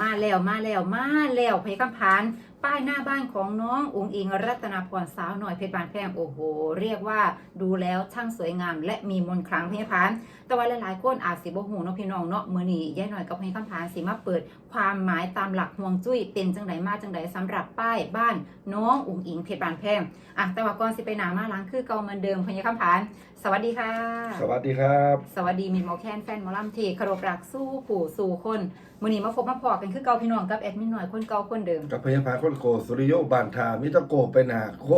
มาแล้วมาแล้วมาแล้วเพคำพานป้ายหน้าบ้านของน้องอุงอิงรัตนาพรสาวหน่อยเพชรบานแพงโอ้โห เรียกว่าดูแล้วช่างสวยงาม และมีมนต์ขลังเพคำพานแต่ว่าหลายๆคนอาจสิบ่ฮู้เนาะพี่น้องเนาะมื้อนี้ยายหน่อยกับเพคำพานสิมาเปิด ความหมายตามหลักห่วงจุ้ยเป็นจังไดมาจังไดสำหรับป้ายบ้านน้องอุงอิงเพชรบานแพงอะแต่ว่าก่อนสิไปหนามาล้างคือเก่าเหมือนเดิมเพคำพานสวัสดีค่ะ สวัสดีครับ สวัสดีมินหมอแคนแฟนหมอลำเทคารพรักสู้ผู้สู่คน มื้อนี้มาพบมาพอกันคือเก่าพี่น้องกับแอดมินหน่อยคนเก่าคนเดิมกับพยาพาคนโกสุริโยบานทามิตะโกไปหนาโค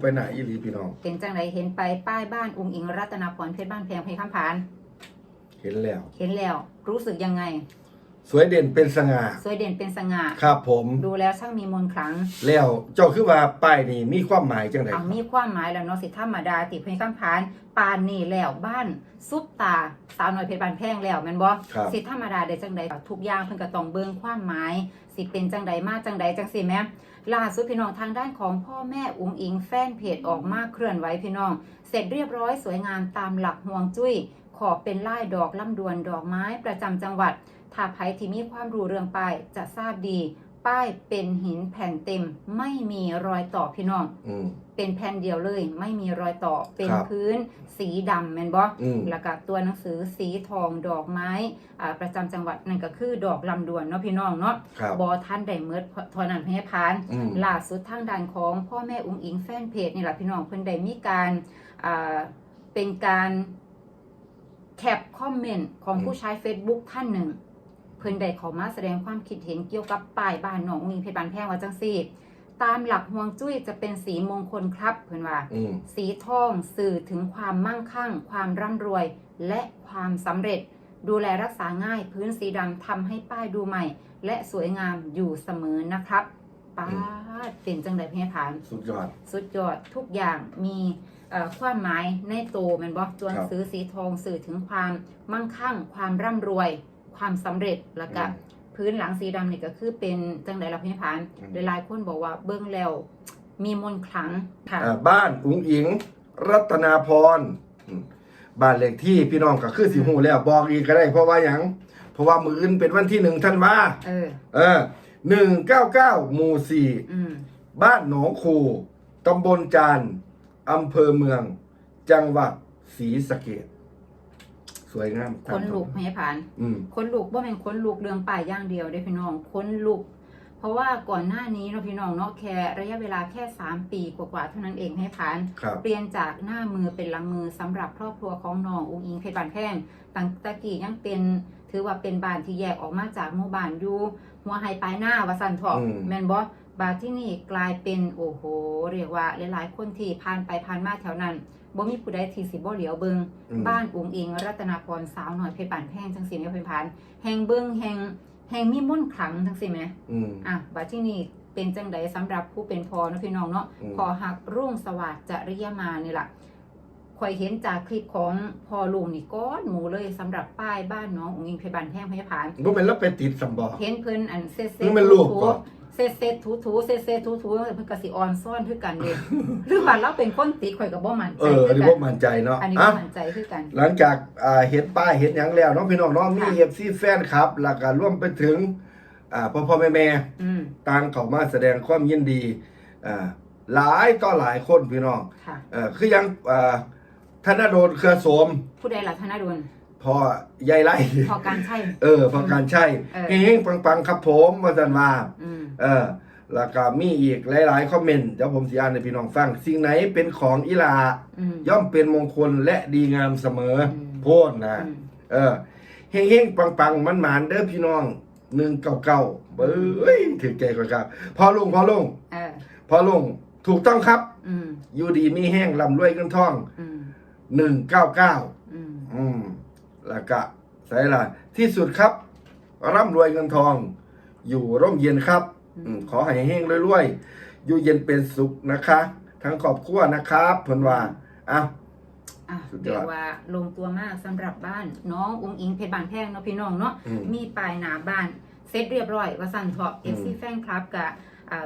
ไปหนาอีหลีพี่น้องเป็นจังไดเห็นไปป้ายบ้านองค์อิงรัตนาพรเพชรบ้านแพงเพชรข้ามผาน เห็นแล้ว เห็นแล้วรู้สึกยังไง สวยเด่นเป็นสง่าสวยเด่นเป็นสง่าครับ ผมดูแล้วช่างมีมนต์ขลังแล้วเจ้าคือว่าป้ายนี่มีความหมายจังไดอะมีความหมายแล้วเนาะสิธรรมดาติเพชรข้ามผานปานนี่แล้วบ้านซุปตาสาวน้อยเพชรบ้านแพงแล้วแม่นบ่ครับสิธรรมดาได้จังใดทุกอย่างเพิ่นก็ต้องเบิ่งความหมาย สิเป็นจังใดมาจังใดจังสิแหม่ล่าสุดพี่น้องทางด้านของพ่อแม่อุงอิงแฟนเพจออกมาเคลื่อนไหวพี่น้อง เสร็จเรียบร้อยสวยงามตามหลักห่วงจุ้ยขอบเป็นลายดอกลำดวนดอกไม้ประจำจังหวัด ถ้าใครที่มีความรู้เรื่องป้ายจะทราบดี ป้ายเป็นหินแผ่นเต็ม ไม่มีรอยต่อพี่น้อง อืม เป็นแผ่นเดียวเลย ไม่มีรอยต่อเป็นครับพื้นสีดำแมนบออืม แล้วก็ตัวหนังสือสีทองดอกไม้อ่าประจำจังหวัดนั่นก็คือดอกลำดวนเนาะพี่น้องเนาะครับ บอท่านได้เมิดทอนันพยาพาน อืม ล่าสุดทางด้านของพ่อแม่อุ้งอิงแฟนเพจนี่แหละพี่น้องเพิ่นได้มีการอ่าเป็นการแคปคอมเมนต์ของผู้ใช้ Facebook ท่านหนึ่ง เพิ่นได้เขอมาแสดงความคิดเห็นเกี่ยวกับป้ายบ้านน้องอุ้งอิงเพชรบานแพงว่าจังซี่ตามหลักฮวงจุ้ยจะเป็นสีมงคลครับเพิ่นว่า อืมสีทองสื่อถึงความมั่งคั่ง ความร่ำรวย และความสำเร็จ ดูแลรักษาง่ายพื้นสีดำทำให้ป้ายดูใหม่ และสวยงามอยู่เสมอนะครับป้าดเป็นจังไดเพี่ผาน สุดยอด สุดยอดทุกอย่างมีเอ่อความหมายในโตวแมันบอกตัวหนังสือสีทองสื่อถึงความมั่งคั่ง ความร่ำรวย ความสำเร็จแล้วก็อืมพื้นหลังสีดำนี่ก็คือเป็นจังไดเราพี่ผานอืมหลายๆคนบอกว่าเบื้องแล้วมีมนต์ขลังค่ะอ่าบ้านอุ๋งอิง รัตนาพรอืมบ้านเลขที่พี่น้องก็คือสิหูแล้วบอกอีกก็ได้ เพราะว่าหยังเพราะว่ามืออื่นเป็นวันที่หนึ่งท่านว่าเออ เออหนึ่งเก้าเก้าหมู่สี่อืมบ้านหนองคูตำบลจานอำเภอเมือง จังหวัดศรีสะเกษ สวยงามคนลุกพยาผานอืมคนลุกว่าเป็นคนลุกเรื่องป่ายอย่างเดียวได้อพี่น้องคนลุก เพราะว่าก่อนหน้านี้เนาะพี่น้องเนาะแค่ระยะเวลาแค่ 3 ปีกว่าๆเท่านั้นเองให้ผ่าน ครับ เปลี่ยนจากหน้ามือเป็นหลังมือสำหรับครอบครัวของน้องอุ้งอิงเพชรบานแพงตั้งแตะกี้ยังเป็นถือว่าเป็นบ้านที่แยกออกมาจากหมู่บ้านอยู่หัวไฮปลายหน้าวาสันทอะอืม แมนบอ บาทที่นี่กลายเป็นโอ้โห เรียกว่าหลายๆคนที่ผ่านไปผ่านมาแถวนั้นบ่มีผู้ใดที่สิบ่เหลียวเบิงอืม บ้านอุงอิง รัตนาพรสาวหน่อยเพชรบานแพงจังสิแม่เพิ่นผ่านแห่งเบิงแห่งแห่งมีมนต์ขลังจังสิแม่อืม อะบัดที่นี่เป็นจังใดสำหรับผู้เป็นพอเนาะพี่น้องเนาะ อืม พอหักรุ่งสวัสดิ์จริยมานี่ล่ะคอยเห็นจากคลิปของพอลุงนี่ก้อนหมูเลยสำหรับป้ายบ้านน้องอุงอิงเพชรบานแพงพยาผานบ่เป็นแล้วไปติดสำบอก เห็นเพิ่นอันเซตเซนี่มันรูปก่อน เซตเซตถูถูเซตเซตถูถูเพิ่นก็สิออนซ่อนคือกันเด้หรือว่าเราเป็นคนติดข่อยก็บ่มั่นเอใจออัคืนอนี้กับ่นมั่นใจเนาะอันนี้อะบ่มั่นใจคือกัน หลังจากอ่าเห็นป้ายเห็นหยังแล้วเนาะพี่น้องเนาะมีค่ะเอฟซีแฟนครับแล้วก็ร่วมไปถึงอ่าพ่อพ่อแม่แม่อืมต่างเข้ามาแสดงความยินดีอ่าหลายต่อหลายคนพี่น้องค่ะเอ่อคือยังอ่าธนโดลเครือโสมผู้ใดล่ะธนดล พอใหญ่ไล่พอการใช่ เออ พอการใช่เออเฮงๆปังๆ ครับผมว่าสันว่าอืมเออแล้วก็มีอีกหลายๆ คอมเมนต์เดี๋ยวผมสิอ่านให้พี่น้องฟัง สิ่งไหนเป็นของอีหลาอืมย่อมเป็นมงคลและดีงามเสมออมโพดนะอืมเออเฮงเฮงปังปังมันหมานๆเด้อพี่น้องหนึ่งเก้าเก้าเบ้ยถือใจก่อนครับ พอลุงพอลุงเออพอลุงถูกต้องครับอืมอยู่ดีมีแห้งลำรวยเงินทองอืมหนึ่งเก้าเก้าอืมอืม แล้วก็ใส่ละที่สุดครับ ร่ำรวยเงินทอง อยู่ร่มเย็นครับอืมขอให้แห้งรวยๆ อยู่เย็นเป็นสุขนะคะ ทั้งครอบครัวนะครับเพิ่นว่าอะอะสุดยอดเรียกว่าลงตัวมากสำหรับบ้านน้องอุ้งอิงเพชรบานแพงเนาะพี่น้องเนาะอืมมีปลายหนาบ้านเสร็จเรียบร้อยว่าสั่นเถาะอืเอมฟซีแฟนคลับกะอ่า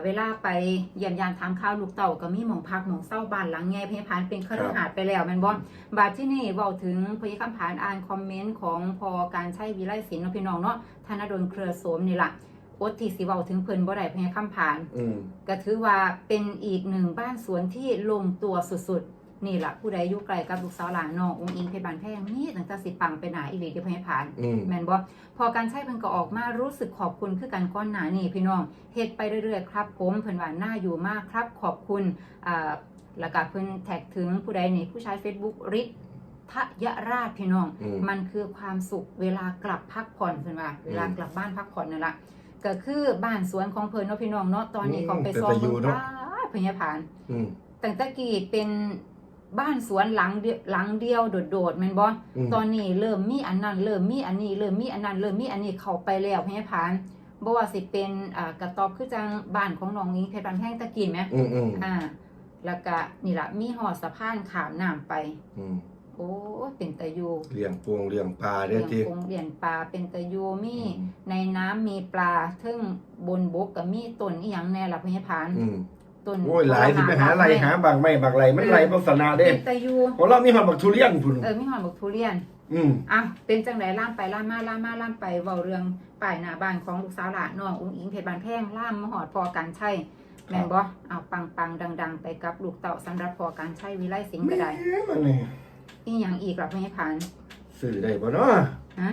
เวลาไปเยี่ยมยามทางข้าวลูกเต่าก็มีหมองพักหมองเศร้าบ้านหลังไงพยาพานเป็นคฤหาสน์ไปแล้วแม่นบ่บาดที่นี่เว้าถึงพยาคำผานอ่านคอมเมนต์ของพอการใช้วิไลศิลป์เนาะพี่น้องเนาะธนดลเครือโสมนี่ล่ะอดที่สิเว้าถึงเพิ่นบ่ได้พญาคำผานอืมก็ถือว่าเป็นอีกหนึ่งบ้านสวนที่ลงตัวสุดๆ นี่ล่ะผู้ใดอยู่ไกลกับลูกสาวหลานน้ององค์อิงเพชรบานแพงนี่ตั้งแต่สิปังไปหนาอีหลีเดียวพญาผานอืม แม่นบ่พอการใช้เพิ่นก็ออกมารู้สึกขอบคุณคือกันก้อนหนานี่พี่น้องเฮ็ดไปเรื่อยๆครับผมเพิ่นว่าน่าอยู่มากครับขอบคุณอ่าแล้วก็เพิ่นแท็กถึงผู้ใดนี่ผู้ใช้ Facebook ฤทธิ์ทยราชพี่น้อง อืม มันคือความสุขเวลากลับพักผ่อนเพิ่นว่าเวลากลับบ้านพักผ่อนนั่นล่ะก็คือบ้านสวนของเพิ่นเนาะพี่น้องเนาะตอนนี้อืมเขาไปเป็นซ้อมตาอยู่เบิ่งเนาะป้าพญาผาน อืม ตั้งแต่กี้เป็น บ้านสวนหลังเดียวหลังเดียวโดดๆแม่นบ่อืม ตอนนี้เริ่มมีอันนั้นเริ่มมีอันนี้เริ่มมีอันนั้นเริ่มมีอันนี้เข้าไปแล้วพญาผานบ่ว่าสิเป็นอ่ากระต๊อบคือจังบ้านของน้องนี้เพชรบานแพงตะกี้แหมอืมอืมอ่า แล้วก็นี่ล่ะมีหอดสะพานขามน้ำไป อืมโอ้ยเป็นตะยูเลี้ยงปวงเลี้ยงปลาเด้เลี้อยงทีปงเลี้ยงปลาเป็นตะยูมีอืมในน้ำมีปลาทึ่งบนบกก็มีต้นอีหยังแน่ล่ะพญาผาน อืม ต้นโอ้ยหลายสิไปหาอะไรหาบางไม่บางไรมันไรโฆษณาเด้เป็นตะยูของเรามีหอดบักทุเรียนพุ่นเออมีหอดบกทุเรียน อืมอะเป็นจังไดล่ามไปล่ามมาล่ามมาล่ามไปเว้าเรื่องป้ายหน้าบ้านของลูกสาวหลานน้องอุ้งอิงเพชรบานแพงล่ามมาหอดพอการใช้แม่นบ่เอาปังปังๆดัง ๆ ไปกับลูกเต่าสำหรับพอการใช้วิไลสิงห์ก็ได้แหมมันนี่อีหยังอีกล่ะพญาพันซื้อได้บ่เนาะฮะ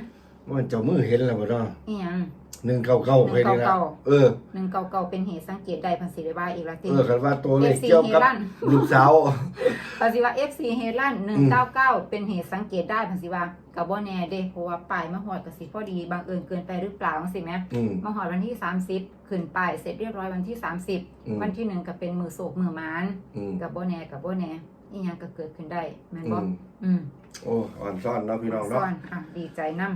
มันเจ้ามือเห็นแล้วบ่เนาะอีหยัง หนึ่งเก้าเก้าเห็นนี่ละ199เออหนึ่งเก่าๆเป็นเหตุสังเกตได้พันสิได้ว่าอีกละติเออคันว่าตัวเลข FC เกี่ยวกับเฮลั่นลูกสาวพันสิว่า FC เฮลั่น199เป็นเหตุสังเกตได้พันสิว่าก็บ่แน่เด้เพราะว่าป้ายมาฮอดก็สิพอดีบังเอิญเกินไปหรือเปล่าจังซี่แหมอืมมาหอดวันที่30ขึ้นไปเสร็จเรียบร้อยวันที่30อืมวันที่หนึ่งก็เป็นมือโศกมือหมานอืมกับโบแหน่กับโบแหน่อีหยังก็เกิดขึ้นได้แม่นอืบ่มอืมโอ้อ่อนซ่อนเนาะพี่น้องซ่เนาะอนอะดีใจนํ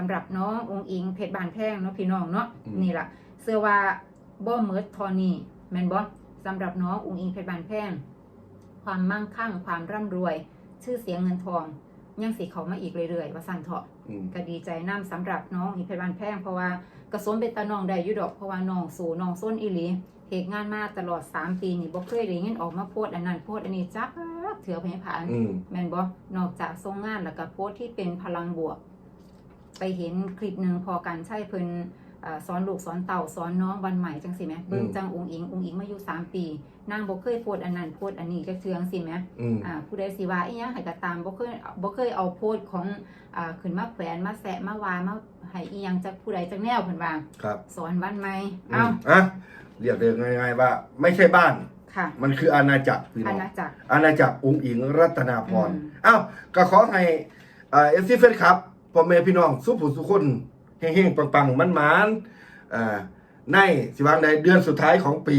สำหรับน้ององอิงเพชรบานแพงเนาะพี่น้องเนาะอืมนี่ล่ะเสื้อว่าบ่เมิดทอนี่แม่นบ่สำหรับน้ององอิงเพชรบานแพงความมั่งคั่งความร่ำรวย ชื่อเสียงเงินทองยังสิเข้ามาอีกเรื่อยๆว่าสั่นเถาะอืมก็ดีใจนำสำหรับน้องอีเพชรบานแพงเพราะว่ากระสมเป็นตาน้องได้อยู่ดอกเพราะว่าน้องสู่น้องส้นอีหลีเหตุงานมาตลอด 3 ปีนี่บ่เคยได้ยินออกมาโพสต์อันนั้นโพสต์อันนี้จักเถื่อพญผ่านอืมแม่นบ่นอกจากทรงงานแล้วก็โพสต์ที่เป็นพลังบวก ไปเห็นคลิปหนึ่งพอการใช้เพิ่นเอ่อสอนลูกสอนเต่าสอนน้องวันใหม่จังสิแหมเบิ่งจังองค์อิงองค์อิงมาอยู่สามปีนางบ่เคยโพสต์อันนั้นโพสต์อันนี้จักเทื่อจังสิแหมอืมอ่าผู้ใดสิว่าอีหยังให้ก็ตามบ่เคยบ่เคยเอาโพสต์ของอ่าขึ้นมาแขวนมาแซะมาวามาให้อีหยังจักผู้ใดจักแนวเพิ่นว่าครับสอนวันใหม่อืเอ้ามอะเรียกได้ง่ายๆว่า ไม่ใช่บ้านค่ะมันคืออาณาจักรพี่อาน้องณาจักรอาณาจักรองค์อิงรัตนาพรอืมอ้าวก็ขอให้เอ่อฟซีเฟนครับ พ่อแม่พี่น้องสุผู้สุคนเฮงๆปังๆมันๆอ่าในสิวางในเดือนสุดท้ายของปี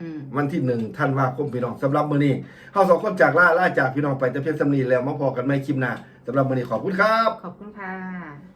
อืมวันที่หนึ่งท่านว่าคมพี่น้องสำหรับมื้อนี้เฮาสองคนจากล่าล่าจากพี่น้องไปแต่เพียงสำนีแล้วมาพอกันไม่คลิปหน้าสำหรับมื้อนี้ขอบคุณครับ ขอบคุณค่ะ